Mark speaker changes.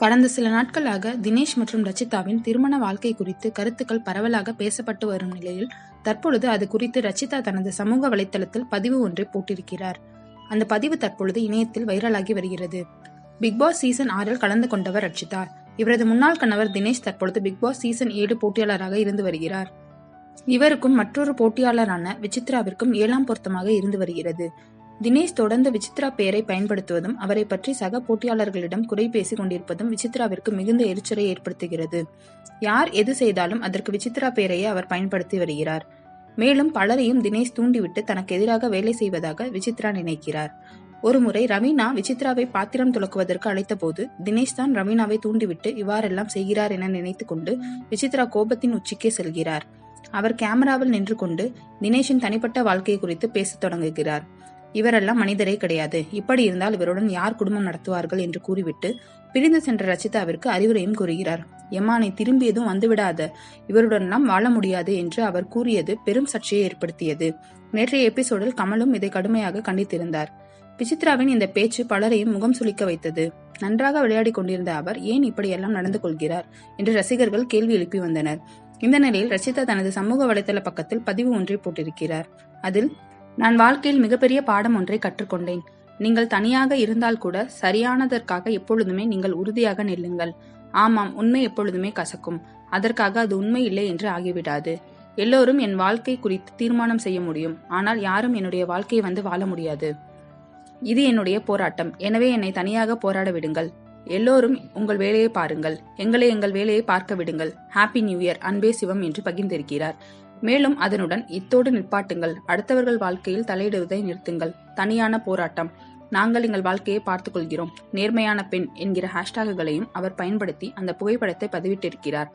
Speaker 1: கடந்த சில நாட்களாக தினேஷ் மற்றும் ரச்சிதாவின் திருமண வாழ்க்கை குறித்து கருத்துக்கள் பரவலாக பேசப்பட்டு வரும் நிலையில் தற்பொழுது அது குறித்து ரச்சிதா தனது சமூக வலைத்தளத்தில் பதிவு ஒன்றை போட்டிருக்கிறார். அந்த பதிவு தற்பொழுது இணையத்தில் வைரலாகி வருகிறது. பிக்பாஸ் சீசன் ஆறில் கலந்து கொண்டவர் ரச்சிதா. இவரது முன்னாள் கணவர் தினேஷ் தற்பொழுது பிக்பாஸ் சீசன் ஏழு போட்டியாளராக இருந்து வருகிறார். இவருக்கும் மற்றொரு போட்டியாளரான விசித்ராவிற்கும் ஏழாம் பொருத்தமாக இருந்து வருகிறது. தினேஷ் தொடர்ந்து விசித்ரா பெயரை பயன்படுத்துவதும் அவரை பற்றி சக போட்டியாளர்களிடம் குறை பேசிக் கொண்டிருப்பதும் விசித்ராவிற்கு மிகுந்த எரிச்சலை ஏற்படுத்துகிறது. யார் எது செய்தாலும் அதற்கு விசித்ரா பெயரையே அவர் பயன்படுத்தி வருகிறார். மேலும் பலரையும் தினேஷ் தூண்டிவிட்டு தனக்கு எதிராக வேலை செய்வதாக விசித்ரா நினைக்கிறார். ஒருமுறை ரவீனா விசித்ராவை பாத்திரம் துலக்குவதற்கு அழைத்தபோது தினேஷ் தான் ரவீனாவை தூண்டிவிட்டு இவ்வாறெல்லாம் செய்கிறார் என நினைத்துக்கொண்டு விசித்ரா கோபத்தின் உச்சிக்கே செல்கிறார். அவர் கேமராவில் நின்று கொண்டு தினேஷின் தனிப்பட்ட வாழ்க்கை குறித்து பேசத் தொடங்குகிறார். இவரெல்லாம் மனிதரே கிடையாது. இப்படி இருந்தால் இவருடன் யார் குடும்பம் நடத்துவார்கள் என்று கூறிவிட்டு பிரிந்து சென்ற ரச்சிதாவிற்கு அறிவுரையும் கூறுகிறார். எம்மானை திரும்பியதும் வந்துவிடாத. இவருடனெல்லாம் வாழ முடியாது என்று அவர் கூறியது பெரும் சர்ச்சையை ஏற்படுத்தியது. நேற்றைய எபிசோடில் கமலும் இதை கடுமையாக கண்டித்திருந்தார். விசித்ராவின் இந்த பேச்சு பலரையும் முகம் சுளிக்க வைத்தது. நன்றாக விளையாடி கொண்டிருந்த அவர் ஏன் இப்படியெல்லாம் நடந்து கொள்கிறார் என்று ரசிகர்கள் கேள்வி எழுப்பி வந்தனர். இந்த நிலையில் ரச்சிதா தனது சமூக வலைதள பக்கத்தில் பதிவு ஒன்றை போட்டிருக்கிறார். அதில் நான் வாழ்க்கையில் மிகப்பெரிய பாடம் ஒன்றை கற்றுக்கொண்டேன். நீங்கள் தனியாக இருந்தால் கூட சரியானதற்காக எப்பொழுதுமே நீங்கள் உறுதியாக நில்லுங்கள். ஆமாம் உண்மை எப்பொழுதுமே கசக்கும். அதற்காக அது உண்மை இல்லை என்று ஆகிவிடாது. எல்லோரும் என் வாழ்க்கை குறித்து தீர்மானம் செய்ய முடியும். ஆனால் யாரும் என்னுடைய வாழ்க்கையை வந்து வாழ முடியாது. இது என்னுடைய போராட்டம். எனவே என்னை தனியாக போராட விடுங்கள். எல்லோரும் உங்கள் வேலையை பாருங்கள். எங்களை எங்கள் வேலையை பார்க்க விடுங்கள். Happy new year. Anbe Sivam என்று பகிர்ந்திருக்கிறார். மேலும் அதனுடன் இத்தோடு நிற்பாட்டுங்கள். அடுத்தவர்கள் வாழ்க்கையில் தலையிடுவதை நிறுத்துங்கள். தனியான போராட்டம். நாங்கள் எங்கள் வாழ்க்கையை பார்த்துக் கொள்கிறோம் நேர்மையான பெண் என்கிற ஹேஷ்டாகுகளையும் அவர் பயன்படுத்தி அந்த புகைப்படத்தை பதிவிட்டிருக்கிறார்.